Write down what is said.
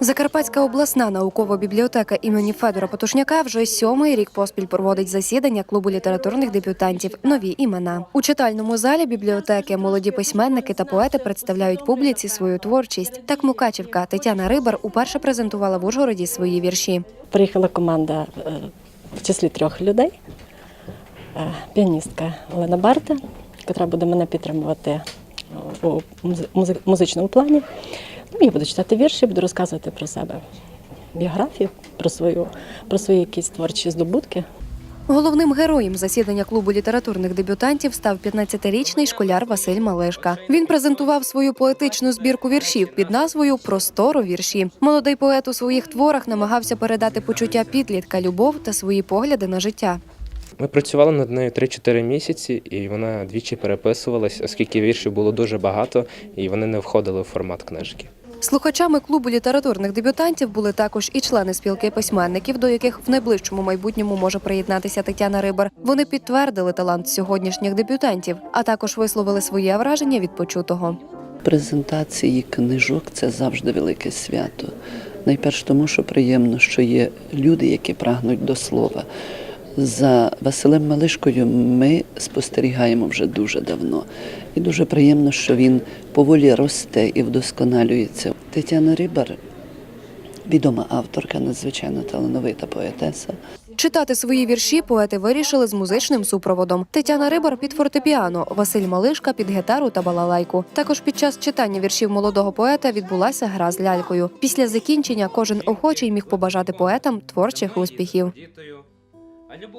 Закарпатська обласна наукова бібліотека імені Федора Потушняка вже сьомий рік поспіль проводить засідання клубу літературних дебютантів Нові імена у читальному залі бібліотеки. Молоді письменники та поети представляють публіці свою творчість. Так Мукачівка Тетяна Рибар уперше презентувала в Ужгороді свої вірші. Приїхала команда е, в числі трьох людей. Е, Піаністка Олена Барта, яка буде мене підтримувати у музи- музи- музичному плані. Ну, Я буду читати вірші, буду розказувати про себе біографію, про свою, про свої якісь творчі здобутки. Головним героєм засідання клубу літературних дебютантів став 15-річний школяр Василь Малешка. Він презентував свою поетичну збірку віршів під назвою Простору вірші. Молодий поет у своїх творах намагався передати почуття підлітка, любов та свої погляди на життя. Ми працювали над нею 3-4 місяці, і вона двічі переписувалась, оскільки віршів було дуже багато, і вони не входили в формат книжки. Слухачами клубу літературних дебютантів були також і члени спілки письменників, до яких в найближчому майбутньому може приєднатися Тетяна Рибар. Вони підтвердили талант сьогоднішніх дебютантів, а також висловили своє враження від почутого. Презентації книжок це завжди велике свято. Найперше тому, що приємно, що є люди, які прагнуть до слова. За Василем Малишкою ми спостерігаємо вже дуже давно. І дуже приємно, що він поволі росте і вдосконалюється. Тетяна Рибар, відома авторка, надзвичайно талановита поетеса. Читати свої вірші поети вирішили з музичним супроводом. Тетяна Рибар під фортепіано, Василь Малишка під гітару та балалайку. Також під час читання віршів молодого поета відбулася гра з лялькою. Після закінчення кожен охочий міг побажати поетам творчих успіхів. А любов